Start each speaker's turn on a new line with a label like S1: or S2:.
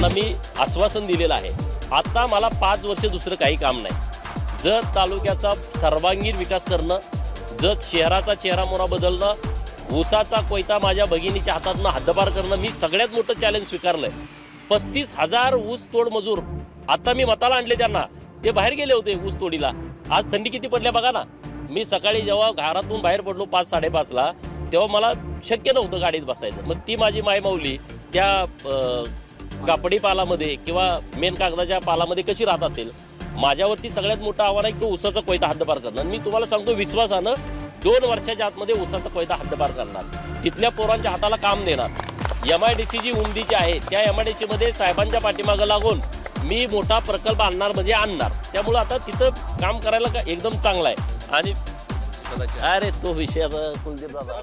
S1: त्यांना मी आश्वासन दिलेलं आहे. आता मला पाच वर्ष दुसरं काही काम नाही. जत तालुक्याचा सर्वांगीण विकास करणं जत शहराचा चेहरा मोरा बदलणं ऊसाचा कोयता माझ्या भगिनीच्या हातातनं हद्दपार करणं मी सगळ्यात मोठं चॅलेंज स्वीकारलंय. पस्तीस हजार ऊस तोड मजूर आता मी मताला आणले त्यांना. ते बाहेर गेले होते ऊस तोडीला. आज थंडी किती पडल्या बघा ना. मी सकाळी जेव्हा घरातून बाहेर पडलो पाच साडेपाचला तेव्हा मला शक्य नव्हतं गाडीत बसायचं. मग ती माझी मायमाऊली त्या कापडी पालामध्ये किंवा मेन कागदाच्या पालामध्ये कशी राहत असेल माझ्यावरती सगळ्यात मोठं आव्हान आहे की ऊसाचा कोयता हद्दपार करणं. आणि मी तुम्हाला सांगतो विश्वासानं दोन वर्षाच्या आतमध्ये ऊसाचा कोयता हद्दपार करणार. तिथल्या पोरांच्या हाताला काम देणार. एम आय डी सी जी उमदीची आहे त्या एम आय डी सीमध्ये साहेबांच्या पाठीमागं लागून मी मोठा प्रकल्प आणणार म्हणजे आणणार. त्यामुळं आता तिथं काम करायला का एकदम चांगलं आहे. आणि अरे तो विषय कुलदीप दादा